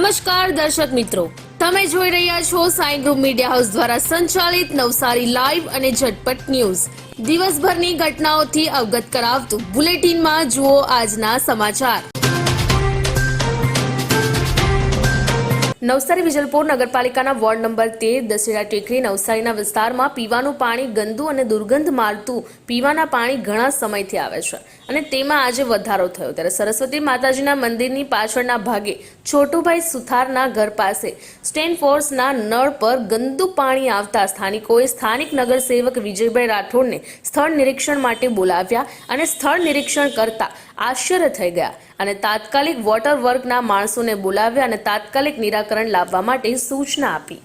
નમસ્કાર દર્શક મિત્રો. તમે જોઈ રહ્યા છો સાઈ ગ્રુપ મીડિયા હાઉસ દ્વારા સંચાલિત નવસારી લાઈવ અને ઝટપટ ન્યૂઝ. દિવસભરની ઘટનાઓથી અવગત કરાવતું બુલેટિનમાં જુઓ આજના સમાચાર. નવસારી વિજલપુર નગરપાલિકાના વોર્ડ નંબર તેર, દશેરા ટેકરી નવસારીના વિસ્તારમાં પીવાનું પાણી ગંદુ અને દુર્ગંધ મારતું પીવાના પાણી ઘણા સમયથી આવે છે. અને તેમાં આજે વધારો થયો. ત્યારે સરસ્વતી માતાજીના મંદિરની પાછળના ભાગે છોટુભાઈ સુથારના ઘર પાસે સ્ટેન ફોર્સના નળ પર ગંદુ પાણી આવતા સ્થાનિકોએ સ્થાનિક નગરસેવક વિજયભાઈ રાઠોડને સ્થળ નિરીક્ષણ માટે બોલાવ્યા અને સ્થળ નિરીક્ષણ કરતા આશ્ચર્ય થઈ ગયા અને તાત્કાલિક વોટર વર્કના માણસોને બોલાવ્યા અને તાત્કાલિક નિરાકરણ લાવવા માટે સૂચના આપી.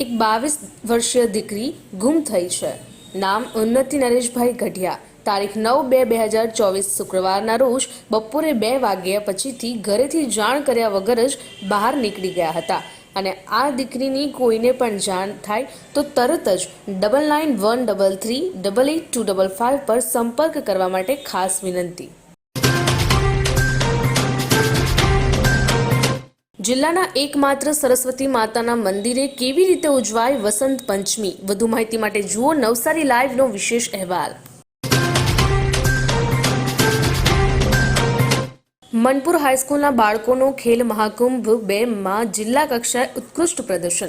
એક બાવીસ વર્ષીય દીકરી ગુમ થઈ છે. નામ ઉન્નતિ નરેશભાઈ ગઢિયા. તારીખ નવ બે બે હજાર ચોવીસ શુક્રવારના રોજ બપોરે બે વાગ્યા પછીથી ઘરેથી જાણ કર્યા વગર જ બહાર નીકળી ગયા હતા. અને આ દીકરીની કોઈને પણ જાણ થાય તો તરત જ double nine one double three double eight two double five પર સંપર્ક કરવા માટે ખાસ વિનંતી. જિલ્લાના એકમાત્ર સરસ્વતી માતાના મંદિરે કેવી રીતે ઉજવાય વસંત પંચમી? વધુ માહિતી માટે જુઓ નવસારી લાઈવનો વિશેષ અહેવાલ. મનપુર હાઈસ્કૂલના બાળકોનો ખેલ મહાકુંભ બેમાં જિલ્લા કક્ષાએ ઉત્કૃષ્ટ પ્રદર્શન.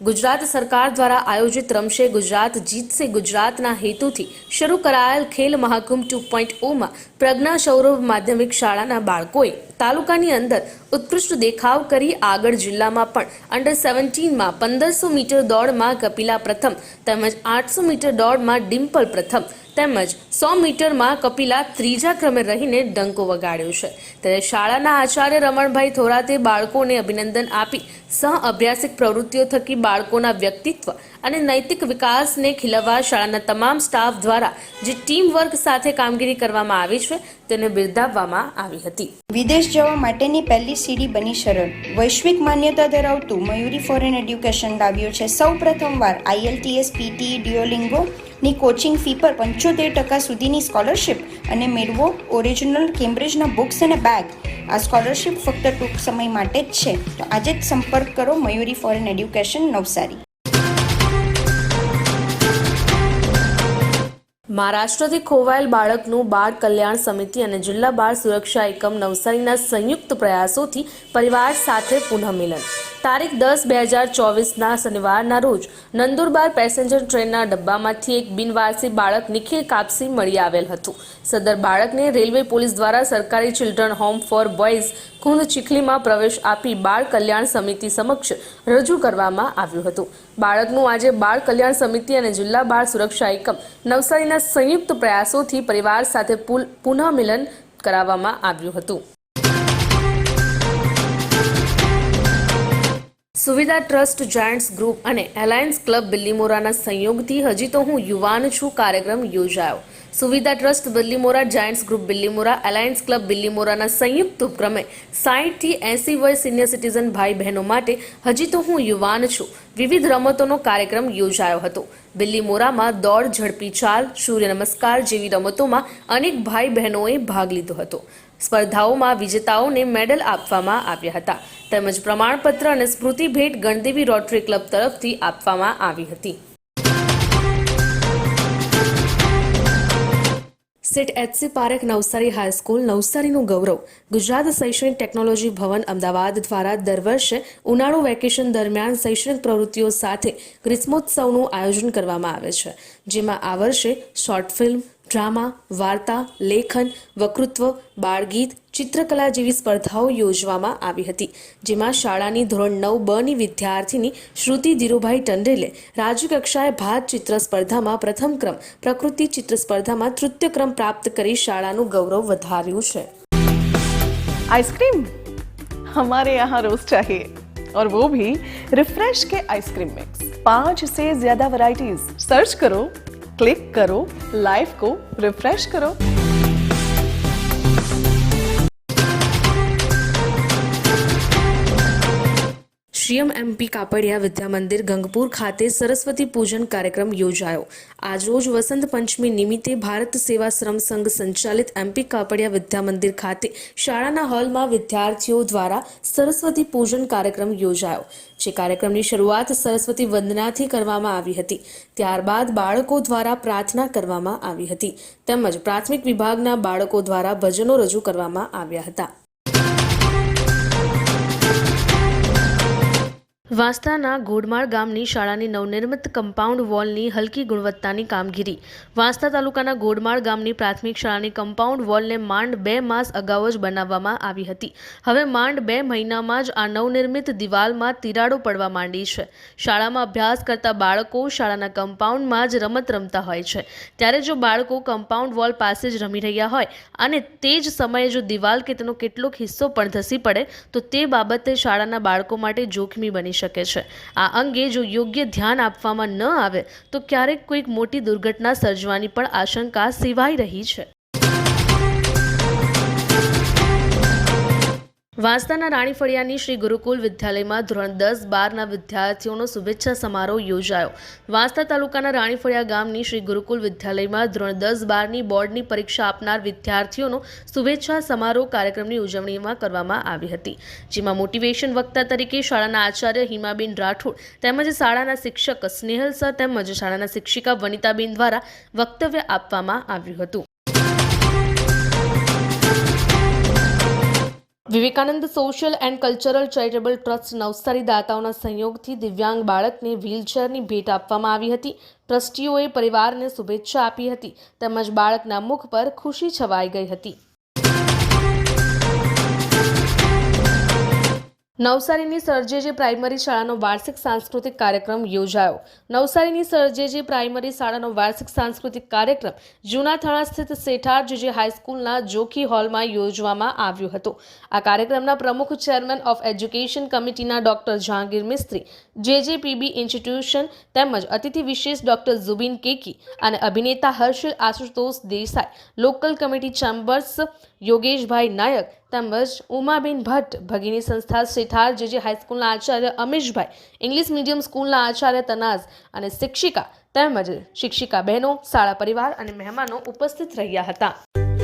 ગુજરાત સરકાર દ્વારા આયોજિત રમશે ગુજરાત જીતશે ગુજરાતના હેતુથી શરૂ કરાયેલ ખેલ મહાકુંભ ટુ પોઈન્ટ ઓમાં પ્રજ્ઞા સૌરભ માધ્યમિક શાળાના બાળકોએ તાલુકાની અંદર ઉત્કૃષ્ટ દેખાવ કરી આગળ જિલ્લામાં પણ અંડર સેવન્ટીનમાં પંદરસો મીટર દોડમાં કપિલા પ્રથમ તેમજ આઠસો મીટર દોડમાં ડિમ્પલ પ્રથમ તેમજ સો મીટરમાં કપિલા ત્રીજા ક્રમે રહીને ડંકો વગાડ્યો છે. ત્યારે શાળાના આચાર્ય રમણભાઈ થોરાતે બાળકોને અભિનંદન આપી સહ અભ્યાસિક પ્રવૃત્તિઓ થકી બાળકોના વ્યક્તિત્વ અને નૈતિક વિકાસને ખીલવવા શાળાના તમામ સ્ટાફ દ્વારા જે ટીમ વર્ક સાથે કામગીરી કરવામાં આવી છે, તેને બિરદાવવામાં આવી હતી. વિદેશ જવા માટેની પહેલી સીડી બની સરળ વૈશ્વિક માન્યતા ધરાવતું મયુરી ફોરેન એડ્યુકેશન લાવ્યું છે. સૌ પ્રથમવાર આઈએલટીએસ પીટી ડિયોલિંગો ની કોચિંગ ફી પર પંચોતેર ટકા સુધીની સ્કોલરશિપ અને મેળવો ઓરિજિનલ કેમ્બ્રિજના બુક્સ અને બેગ આ સ્કોલરશિપ ફક્ત ટૂંક સમય માટે જ છે. તો આજે જ સંપર્ક કરો મયુરી ફોરેન એડ્યુકેશન નવસારી. મહારાષ્ટ્રથી ખોવાયેલ બાળકનું બાળ કલ્યાણ સમિતિ અને જિલ્લા બાળ સુરક્ષા એકમ નવસારીના સંયુક્ત પ્રયાસોથી પરિવાર સાથે પુનઃમિલન. તારીખ દસ બે હજાર ચોવીસના શનિવારના રોજ નંદુરબાર પેસેન્જર ટ્રેનના ડબ્બામાંથી એક બિનવારસી બાળક નિખિલ કાપસી મળી આવેલ હતું. સદર બાળકને રેલવે પોલીસ દ્વારા સરકારી ચિલ્ડ્રન હોમ ફોર બોયઝ ખૂંદ ચીખલીમાં પ્રવેશ આપી બાળ કલ્યાણ સમિતિ સમક્ષ રજૂ કરવામાં આવ્યું હતું. બાળકનું આજે બાળ કલ્યાણ સમિતિ અને જિલ્લા બાળ સુરક્ષા એકમ નવસારીના સંયુક્ત પ્રયાસોથી પરિવાર સાથે પુનઃમિલન કરાવવામાં આવ્યું હતું. સુવિધા ટ્રસ્ટ, જાયન્ટ્સ ગ્રુપ અને એલાયન્સ ક્લબ બિલ્લીમોરાના સંયોગથી હજી તો હું યુવાન છું, કાર્યક્રમ યોજાયો. સુવિધા trust Bilimora Giants group Bilimora Alliance club બિલ્લીમોરાના સંયુક્ત ઉપક્રમે સાહીઠથી એંસી વય સિનિયર સિટીઝન ભાઈ બહેનો માટે હજી તો હું યુવાન છું. વિવિધ રમતોનો કાર્યક્રમ યોજાયો હતો. બિલ્લીમોરામાં દોડ, ઝડપી ચાલ, સૂર્ય નમસ્કાર જેવી રમતોમાં અનેક ભાઈ બહેનોએ ભાગ લીધો હતો. સ્પર્ધાઓમાં વિજેતાઓને મેડલ આપવામાં આવ્યા હતા. તેમજ પ્રમાણપત્ર અને સ્મૃતિ ભેટ ગણદેવી રોટરી ક્લબ તરફથી આપવામાં આવી હતી. Seth HC Parekh Navsari high school નવસારીનું ગૌરવ. ગુજરાત શૈક્ષણિક ટેકનોલોજી ભવન અમદાવાદ દ્વારા દર વર્ષે ઉનાળુ વેકેશન દરમિયાન શૈક્ષણિક પ્રવૃત્તિઓ સાથે ગ્રીષ્મોત્સવનું આયોજન કરવામાં આવે છે. જેમાં આ વર્ષે શોર્ટ ફિલ્મ ડ્રામા વાર્તા લેખન વકૃત્વ બાળગીત ચિત્રકલા જેવી સ્પર્ધાઓ યોજવામાં આવી હતી જેમાં શાળાની ધોરણ નવ બ ની વિદ્યાર્થીની શ્રુતિ ધીરુભાઈ ટંડેલે રાજ્ય કક્ષાએ ભાત ચિત્ર સ્પર્ધામાં પ્રથમ ક્રમ પ્રકૃતિ ચિત્ર સ્પર્ધામાં તૃતીય ક્રમ પ્રાપ્ત કરી શાળાનું ગૌરવ વધાર્યું છે आइसक्रीम हमारे यहाँ रोज चाहिए और वो भी रिफ्रेश के आइसक्रीम मिक्स पांच से ज्यादा वैरायटीज सर्च करो ક્લિક કરો લાઈવ કો રિફ્રેશ કરો G M M P Kapadia Vidya Mandir Gangpur ખાતે સરસ્વતી પૂજન કાર્યક્રમ યોજાયો. આજરોજ વસંત પંચમી નિમિત્તે ભારત સેવા શ્રમ સંઘ સંચાલિત એમપી કાપડિયા વિદ્યા મંદિર ખાતે શાળાના હોલમાં વિદ્યાર્થીઓ દ્વારા સરસ્વતી પૂજન કાર્યક્રમ યોજાયો, જે કાર્યક્રમની શરૂઆત સરસ્વતી વંદનાથી કરવામાં આવી હતી. ત્યારબાદ બાળકો દ્વારા પ્રાર્થના કરવામાં આવી હતી. તેમજ પ્રાથમિક વિભાગના બાળકો દ્વારા ભજનો રજૂ કરવામાં આવ્યા હતા. વાંસદાના ઘોડમાળ ગામની શાળાની નવનિર્મિત કમ્પાઉન્ડ વોલની હલકી ગુણવત્તાની કામગીરી. વાંસદા તાલુકાના ઘોડમાળ ગામની પ્રાથમિક શાળાની કમ્પાઉન્ડ વોલને માંડ બે માસ અગાઉ જ બનાવવામાં આવી હતી. હવે માંડ બે મહિનામાં જ આ નવનિર્મિત દિવાલમાં તિરાડો પડવા માંડી છે. શાળામાં અભ્યાસ કરતા બાળકો શાળાના કમ્પાઉન્ડમાં જ રમત રમતા હોય છે. ત્યારે જો બાળકો કમ્પાઉન્ડ વોલ પાસે જ રમી રહ્યા હોય અને તે જ સમયે જો દિવાલ કે તેનો કેટલોક હિસ્સો પણ ધસી પડે, તો તે બાબતે શાળાના બાળકો માટે જોખમી બની શકે છે. આ અંગે જો યોગ્ય ધ્યાન આપવામાં ન આવે, તો ક્યારેક કોઈક મોટી દુર્ઘટના સર્જવાની પણ આશંકા સેવાઈ રહી છે. વાંસદાના રાણી ફળિયાની શ્રી ગુરુકુલ વિદ્યાલયમાં ધોરણ દસ બારના વિદ્યાર્થીઓનો શુભેચ્છા સમારોહ યોજાયો. વાંસદા તાલુકાના રાણી ફળિયા ગામની શ્રી ગુરુકુલ વિદ્યાલયમાં ધોરણ દસ બારની બોર્ડની પરીક્ષા આપનાર વિદ્યાર્થીઓનો શુભેચ્છા સમારોહ કાર્યક્રમની ઉજવણીમાં કરવામાં આવી હતી. જેમાં મોટિવેશન વક્તા તરીકે શાળાના આચાર્ય હિમાબેન રાઠોડ તેમજ શાળાના શિક્ષક સ્નેહલ સર તેમજ શાળાના શિક્ષિકા વનિતાબેન દ્વારા વક્તવ્ય આપવામાં આવ્યું હતું. Vivekananda social and cultural charitable trust Navsari દાતાઓના સંયોગથી દિવ્યાંગ બાળકને વ્હીલચેરની ભેટ આપવામાં આવી હતી. ટ્રસ્ટીઓએ પરિવારને શુભેચ્છા આપી હતી તેમજ બાળકના મુખ પર ખુશી છવાઈ ગઈ હતી. નવસારીની સરજેજી પ્રાઇમરી શાળાનો વાર્ષિક સાંસ્કૃતિક કાર્યક્રમ યોજાયો. નવસારીની સરજેજી પ્રાઇમરી શાળાનો વાર્ષિક સાંસ્કૃતિક કાર્યક્રમ જૂના થાણા સ્થિત સેઠાર જીજી હાઈસ્કૂલના જોખી હોલમાં યોજવામાં આવ્યો હતો. આ કાર્યક્રમના પ્રમુખ ચેરમેન ઓફ એજ્યુકેશન કમિટીના doctor Jahangir Mistry JJPB institution તેમજ અતિથિ વિશેષ ડોક્ટર ઝુબીન કેકી અને અભિનેતા Harshil Ashutosh Desai, local committee chambers Yogeshbhai Nayak તેમજ ઉમાબેન ભટ્ટ, ભગીની સંસ્થા શેઠાર જેજે હાઈસ્કૂલના આચાર્ય અમીશભાઈ ઇંગ્લિશ મીડિયમ સ્કૂલના આચાર્ય તનાઝ અને શિક્ષિકા તેમજ શિક્ષિકા બહેનો, શાળા પરિવાર અને મહેમાનો ઉપસ્થિત રહ્યા હતા.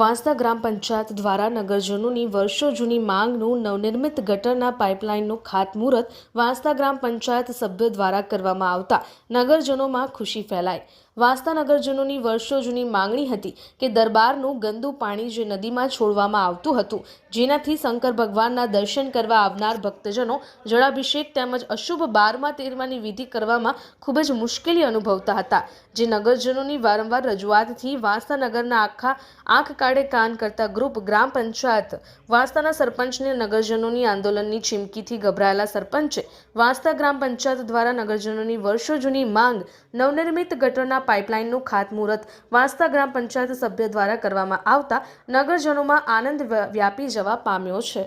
Vansda ગ્રામ પંચાયત દ્વારા નગરજનોની વર્ષો જૂની માંગનું નવનિર્મિત ગટરના પાઇપલાઇનનું ખાતમુહૂર્ત વાંસદા ગ્રામ પંચાયત સભ્યો દ્વારા કરવામાં આવતા નગરજનોમાં ખુશી ફેલાઈ. વાંસદા નગરજનોની વર્ષો જૂની માંગણી હતી કે દરબારનું ગંદુ પાણી જે નદીમાં છોડવામાં આવતું હતું, જેનાથી શંકર ભગવાનના દર્શન કરવા આવનાર ભક્તજનો જળાભિષેક તેમજ અશુભ બારમા તેરમાની વિધિ કરવામાં ખૂબ જ મુશ્કેલી અનુભવતા હતા, જે નગરજનોની વારંવાર રજૂઆતથી વાંસદા નગરના આખા આંખ કાઢે કાન કરતા ગ્રુપ ગ્રામ પંચાયત વાંસદાના સરપંચને નગરજનોની આંદોલનની ચીમકીથી ગભરાયેલા સરપંચે વાંસદા ગ્રામ પંચાયત દ્વારા નગરજનોની વર્ષો જૂની માંગ નવનિર્મિત ગટરના પાઇપલાઇનનું ખાતમુહૂર્ત વાંસદા ગ્રામ પંચાયત સભ્ય દ્વારા કરવામાં આવતા નગરજનોમાં આનંદ વ્ય- વ્યાપી જવા પામ્યો છે.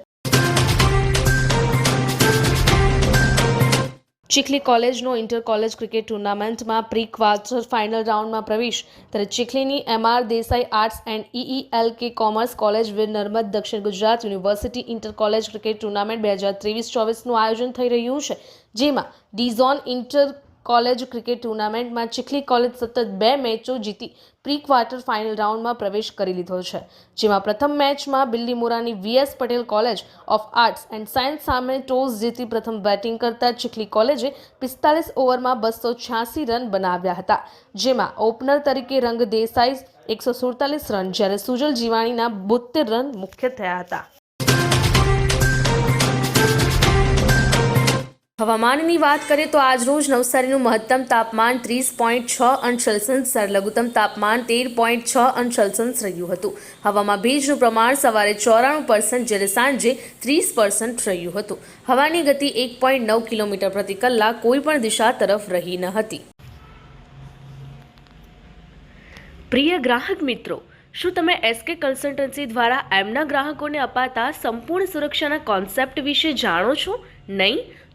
ચીખલી કોલેજનો ઇન્ટર કોલેજ ક્રિકેટ ટુર્નામેન્ટમાં પ્રી ક્વાર્ટર ફાઇનલ રાઉન્ડમાં પ્રવેશ. ત્યારે ચીખલીની MR Desai arts and EEL K commerce college Veer Narmad Dakshin Gujarat university inter college cricket tournament બે હજાર ત્રેવીસ ચોવીસનું આયોજન થઈ રહ્યું છે, જેમાં ડીઝોન ઇન્ટર કોલેજ ક્રિકેટ ટુર્નામેન્ટમાં ચીખલી કોલેજ સતત બે મેચો જીતી પ્રી ક્વાર્ટર ફાઇનલ રાઉન્ડમાં પ્રવેશ કરી લીધો છે. જેમાં પ્રથમ મેચમાં બિલ્લીમોરાની VS Patel college of arts and science સામે ટોસ જીતી પ્રથમ બેટિંગ કરતા ચીખલી કોલેજે પિસ્તાલીસ ઓવરમાં બસો છ્યાસી રન બનાવ્યા હતા. જેમાં ઓપનર તરીકે રંગ દેસાઈ એકસો સુડતાલીસ રન, જ્યારે સુજલ જીવાણીના બોતેર રન મુખ્ય થયા હતા. હવામાનની વાત કરીએ તો આજરોજ નવસારીનું મહત્તમ તાપમાન ત્રીસ પોઈન્ટ છ અંશ સેલ્સિયસ લઘુત્તમ તાપમાન તેર પોઈન્ટ છ અંશ સેલ્સિયસ રહ્યું હતું. હવામાં ભેજનું પ્રમાણ સવારે ચોરાણું પર્સન્ટ જ્યારે સાંજે ત્રીસ પર્સન્ટ રહ્યું હતું. હવાની ગતિ એક પોઈન્ટ નવ કિલોમીટર પ્રતિ કલાક કોઈ પણ દિશા તરફ રહી ન હતી. પ્રિય ગ્રાહક મિત્રો, શું તમે એસકે કન્સલ્ટન્સી દ્વારા એમના ગ્રાહકોને અપાતા સંપૂર્ણ સુરક્ષાના કોન્સેપ્ટ વિશે જાણો છો? નહીં?